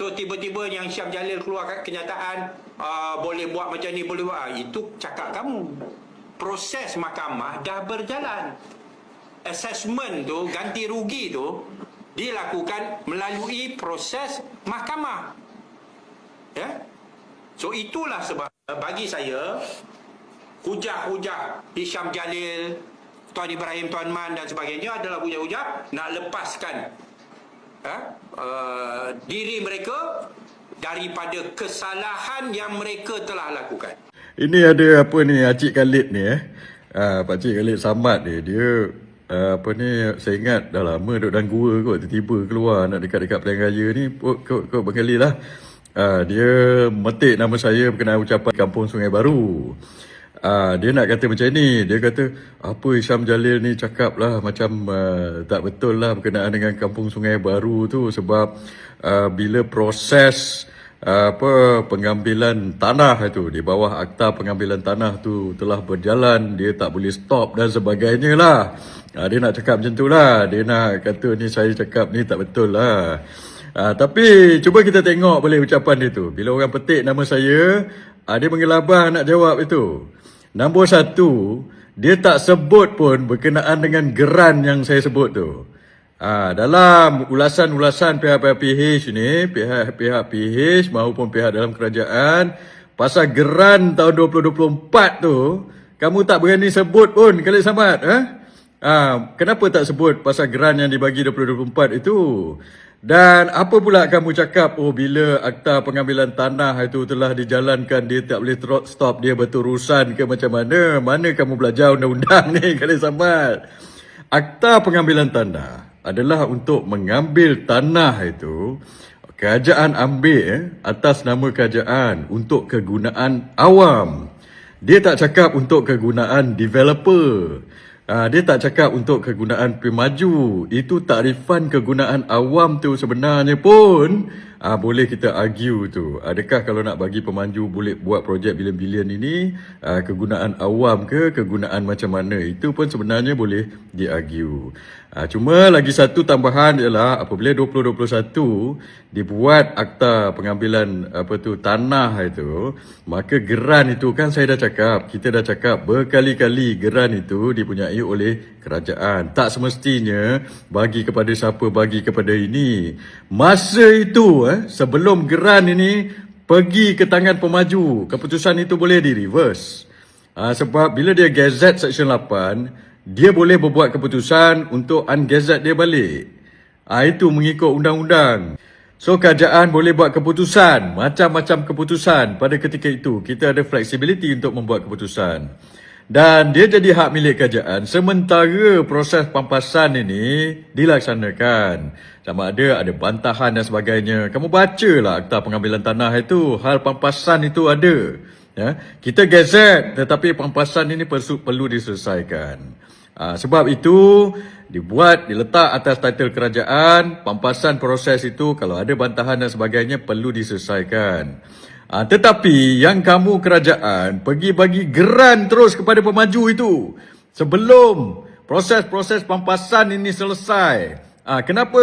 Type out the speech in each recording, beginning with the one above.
So tiba-tiba yang Syam Jalil keluarkan kenyataan uh, boleh buat macam ni boleh buat Ah, itu cakap kamu. Proses mahkamah dah berjalan. Assessment tu ganti rugi tu dilakukan melalui proses mahkamah. Ya. So itulah sebab bagi saya hujah-hujah Hisham Jalil, Tuan Ibrahim Tuan Man dan sebagainya adalah hujah-hujah nak lepaskan ha, uh, diri mereka daripada kesalahan yang mereka telah lakukan. Ini ada apa ni Acik Khalid ni eh. Ah, Pak Cik Khalid Samad ni dia ah, apa ni saya ingat dah lama duduk dalam gua kot tiba-tiba keluar nak dekat-dekat pilihan raya ni kot kot, kot berkali lah. Ah, dia metik nama saya berkenaan ucapan Kampung Sungai Baru. Ah, dia nak kata macam ni. Dia kata, apa Isyam Jalil ni cakap lah macam uh, tak betul lah berkenaan dengan Kampung Sungai Baru tu sebab uh, bila proses uh, apa pengambilan tanah itu di bawah akta pengambilan tanah tu telah berjalan dia tak boleh stop dan sebagainya lah. Uh, dia nak cakap macam tu lah. Dia nak kata ni saya cakap ni tak betul lah. Uh, tapi cuba kita tengok boleh ucapan dia tu. Bila orang petik nama saya, uh, dia mengelabah nak jawab itu. Nombor satu, dia tak sebut pun berkenaan dengan geran yang saya sebut tu. Ha, dalam ulasan-ulasan pihak-pihak PH ni, pihak-pihak PH maupun pihak dalam kerajaan, pasal geran tahun 2024 tu, kamu tak berani sebut pun Khalid Samad. Ha? Ha, kenapa tak sebut pasal geran yang dibagi 2024 itu? Dan apa pula kamu cakap oh bila akta pengambilan tanah itu telah dijalankan dia tak boleh stop dia berterusan ke macam mana? Mana kamu belajar undang-undang ni Khalid Samad? Akta pengambilan tanah adalah untuk mengambil tanah itu kerajaan ambil eh, atas nama kerajaan untuk kegunaan awam. Dia tak cakap untuk kegunaan developer. Ah, dia tak cakap untuk kegunaan pemaju. Itu takrifan kegunaan awam tu sebenarnya pun ah, boleh kita argue tu. Adakah kalau nak bagi pemanju boleh buat projek bilion-bilion ini ah, kegunaan awam ke kegunaan macam mana? Itu pun sebenarnya boleh diargue. Ah, cuma lagi satu tambahan ialah apabila 2021 dibuat akta pengambilan apa tu tanah itu, maka geran itu kan saya dah cakap, kita dah cakap berkali-kali geran itu dipunyai oleh kerajaan. Tak semestinya bagi kepada siapa bagi kepada ini. Masa itu eh sebelum geran ini pergi ke tangan pemaju, keputusan itu boleh di reverse. Ah, sebab bila dia gazette section 8, dia boleh berbuat keputusan untuk ungazette dia balik. Ah, itu mengikut undang-undang. So kerajaan boleh buat keputusan, macam-macam keputusan pada ketika itu. Kita ada flexibility untuk membuat keputusan. Dan dia jadi hak milik kerajaan sementara proses pampasan ini dilaksanakan. Sama ada ada bantahan dan sebagainya. Kamu bacalah akta pengambilan tanah itu, hal pampasan itu ada. Ya, kita gazette tetapi pampasan ini perlu, perlu diselesaikan. Ha, sebab itu dibuat diletak atas title kerajaan, pampasan proses itu kalau ada bantahan dan sebagainya perlu diselesaikan. Ha, tetapi yang kamu kerajaan pergi bagi geran terus kepada pemaju itu sebelum proses-proses pampasan ini selesai. Ha, kenapa?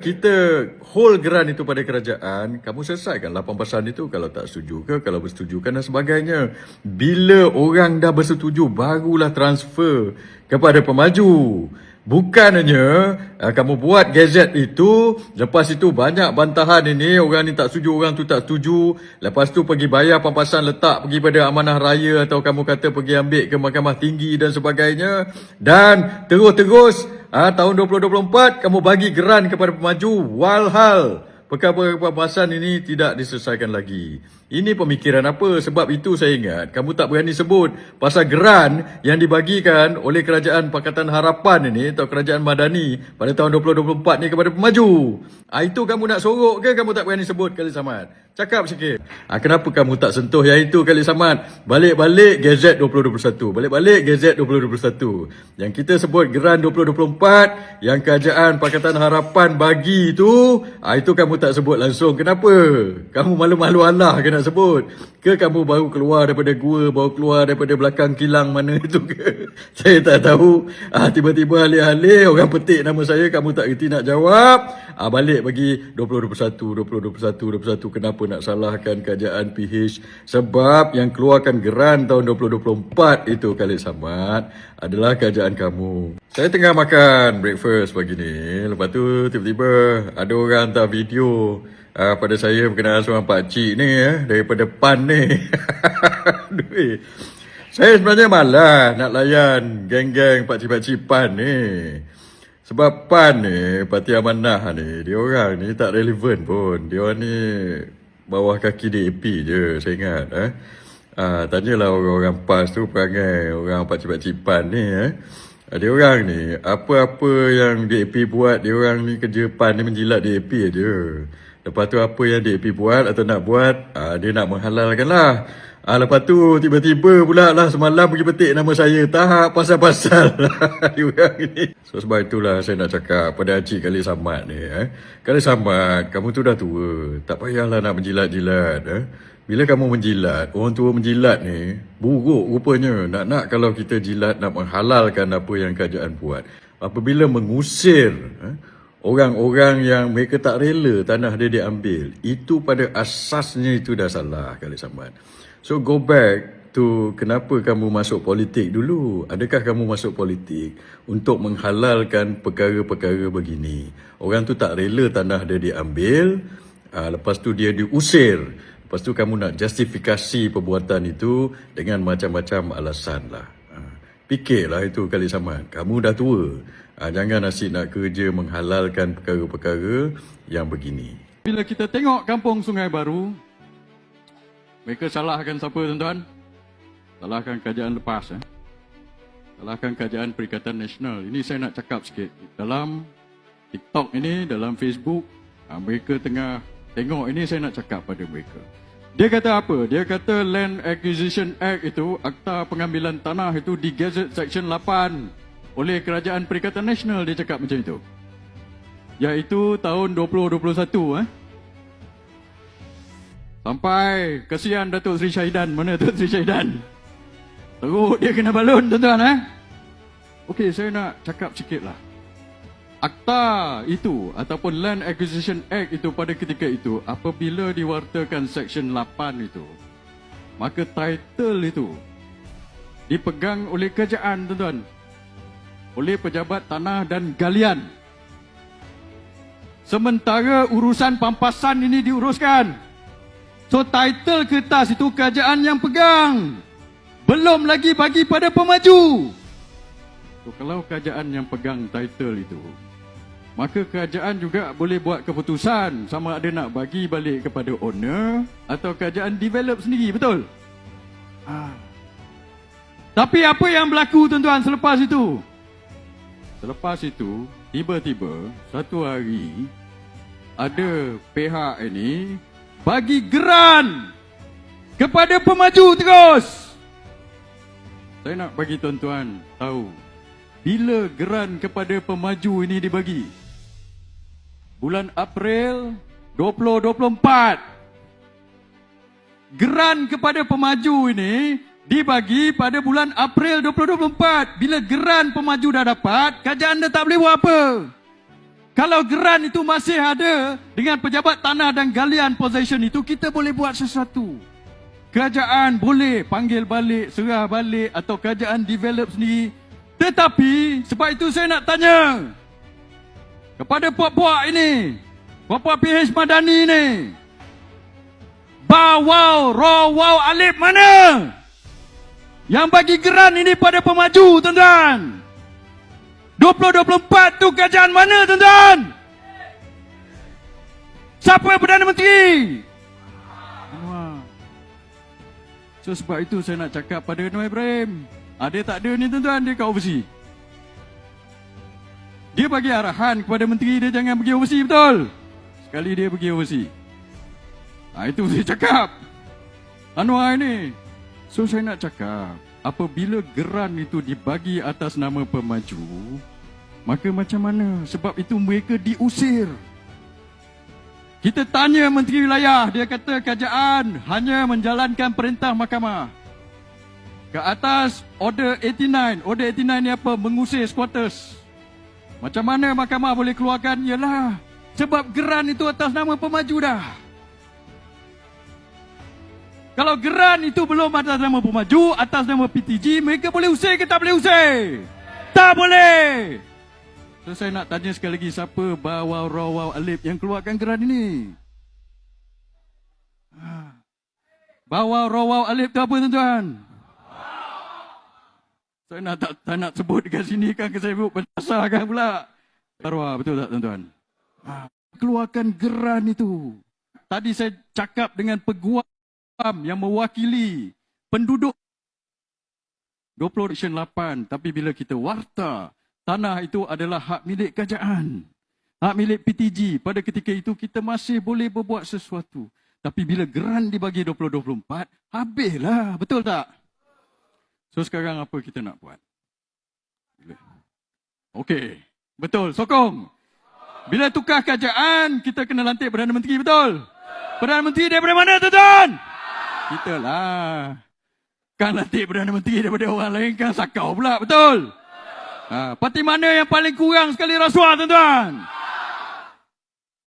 Kita hold geran itu pada kerajaan, kamu selesaikanlah pampasan itu kalau tak setuju ke, kalau bersetujukan dan sebagainya. Bila orang dah bersetuju, barulah transfer kepada pemaju. Bukannya uh, kamu buat gazette itu, lepas itu banyak bantahan ini, orang ni tak setuju, orang tu tak setuju. Lepas tu pergi bayar pampasan letak pergi pada amanah raya atau kamu kata pergi ambil ke mahkamah tinggi dan sebagainya. Dan terus-terus uh, tahun 2024 kamu bagi geran kepada pemaju walhal perkara pampasan ini tidak diselesaikan lagi. Ini pemikiran apa? Sebab itu saya ingat kamu tak berani sebut pasal geran yang dibagikan oleh Kerajaan Pakatan Harapan ini atau Kerajaan Madani pada tahun 2024 ni kepada pemaju. Ah itu kamu nak sorok ke kamu tak berani sebut Khalid Samad? Cakap sikit. Ah kenapa kamu tak sentuh yang itu Khalid Samad? Balik-balik Gazette 2021. Balik-balik Gazette 2021. Yang kita sebut geran 2024 yang Kerajaan Pakatan Harapan bagi itu, ah itu kamu tak sebut langsung? Kenapa? Kamu malu-malu Allah ke nak sebut? Ke kamu baru keluar daripada gua, baru keluar daripada belakang kilang mana itu ke? Saya tak tahu. Ah, tiba-tiba alih-alih orang petik nama saya, kamu tak reti nak jawab. Ah, balik bagi 2021, 2021, 2021. Kenapa nak salahkan kerajaan PH? Sebab yang keluarkan geran tahun 2024 itu kali Samad adalah kerajaan kamu. Saya tengah makan breakfast pagi ni. Lepas tu tiba-tiba ada orang hantar video uh, pada saya berkenaan seorang pakcik ni eh, daripada PAN ni. Aduh, eh. Saya sebenarnya malas nak layan geng-geng pakcik-pakcik PAN ni. Sebab PAN ni, Parti Amanah ni, dia orang ni tak relevan pun. Dia orang ni bawah kaki DAP je, saya ingat. Eh. Ah, tanyalah orang-orang PAS tu perangai orang pakcik-pakcik PAN ni. Eh. Dia orang ni, apa-apa yang DAP buat, dia orang ni kerja PAN ni menjilat DAP je. Lepas tu apa yang DAP buat atau nak buat, ah, dia nak menghalalkan lah. Ah, lepas tu tiba-tiba pula lah semalam pergi petik nama saya. Tak pasal-pasal dia orang ni. So sebab itulah saya nak cakap pada Haji Khalid Samad ni. Eh. Khalid Samad, kamu tu dah tua. Tak payahlah nak menjilat-jilat. Eh. Bila kamu menjilat, orang tua menjilat ni, buruk rupanya. Nak-nak kalau kita jilat nak menghalalkan apa yang kerajaan buat. Apabila mengusir eh, orang-orang yang mereka tak rela tanah dia diambil, itu pada asasnya itu dah salah kali Samad. So go back to kenapa kamu masuk politik dulu. Adakah kamu masuk politik untuk menghalalkan perkara-perkara begini? Orang tu tak rela tanah dia diambil, ah, lepas tu dia diusir. Lepas tu kamu nak justifikasi perbuatan itu dengan macam-macam alasan lah. Ah, Fikirlah itu kali sama. Kamu dah tua. Ah, Jangan asyik nak kerja menghalalkan perkara-perkara yang begini. Bila kita tengok kampung Sungai Baru, mereka salahkan siapa tuan-tuan? Salahkan kerajaan lepas. Eh? Salahkan kerajaan Perikatan Nasional. Ini saya nak cakap sikit. Dalam TikTok ini, dalam Facebook, ah, mereka tengah tengok ini saya nak cakap pada mereka. Dia kata apa? Dia kata Land Acquisition Act itu, Akta Pengambilan Tanah itu di Gazette Section 8 oleh Kerajaan Perikatan Nasional. Dia cakap macam itu. Iaitu tahun 2021 eh. Sampai kesian Datuk Seri Syahidan. Mana Datuk Seri Syahidan? Teruk dia kena balon tuan-tuan eh. Okey, saya nak cakap sikit lah. Akta itu ataupun Land Acquisition Act itu pada ketika itu apabila diwartakan Section 8 itu maka title itu dipegang oleh kerajaan tuan-tuan. Oleh pejabat tanah dan galian. Sementara urusan pampasan ini diuruskan. So title kertas itu kerajaan yang pegang. Belum lagi bagi pada pemaju. So, kalau kerajaan yang pegang title itu maka kerajaan juga boleh buat keputusan sama ada nak bagi balik kepada owner atau kerajaan develop sendiri, betul? Ah. Tapi apa yang berlaku tuan-tuan selepas itu? Selepas itu, tiba-tiba satu hari ada pihak ini bagi geran kepada pemaju terus. Saya nak bagi tuan-tuan tahu bila geran kepada pemaju ini dibagi bulan April 2024. Geran kepada pemaju ini dibagi pada bulan April 2024. Bila geran pemaju dah dapat, kerajaan dah tak boleh buat apa. Kalau geran itu masih ada dengan pejabat tanah dan galian possession itu, kita boleh buat sesuatu. Kerajaan boleh panggil balik, serah balik atau kerajaan develop sendiri. Tetapi sebab itu saya nak tanya, kepada puak-puak ini, puak-puak PH Madani ini, bawau, rawau, alif mana? Yang bagi geran ini pada pemaju, tuan-tuan. 2024 tu kerajaan mana, tuan-tuan? Siapa Perdana Menteri? So sebab itu saya nak cakap pada Anwar Ibrahim. Ada tak ada ni tuan-tuan, dia kat overseas. Dia bagi arahan kepada menteri dia jangan pergi overseas betul. Sekali dia pergi overseas. Ha, itu saya cakap. Anwar ini. So saya nak cakap. Apabila geran itu dibagi atas nama pemaju. Maka macam mana? Sebab itu mereka diusir. Kita tanya Menteri Wilayah, dia kata kerajaan hanya menjalankan perintah mahkamah. Ke atas Order 89. Order 89 ni apa? Mengusir squatters. Macam mana mahkamah boleh keluarkan? Yalah, sebab geran itu atas nama pemaju dah. Kalau geran itu belum atas nama pemaju, atas nama PTG, mereka boleh usir ke tak boleh usir? Tak boleh! So saya nak tanya sekali lagi, siapa bawau rawau alip yang keluarkan geran ini? Ha. Bawau rawau alip tu apa tuan-tuan? Saya nak tak, tak nak sebut dekat sini kan, ke saya sebut penasar kan pula. Arwah, betul tak tuan-tuan? Ha. Keluarkan geran itu. Tadi saya cakap dengan peguam yang mewakili penduduk 20 Section 8 tapi bila kita warta tanah itu adalah hak milik kerajaan hak milik PTG pada ketika itu kita masih boleh berbuat sesuatu tapi bila geran dibagi 2024 habislah betul tak so sekarang apa kita nak buat okey betul sokong bila tukar kerajaan kita kena lantik Perdana Menteri betul Perdana Menteri daripada mana tuan-tuan kita lah. Kan nanti Perdana Menteri daripada orang lain kan sakau pula, betul? Ha, parti mana yang paling kurang sekali rasuah, tuan-tuan?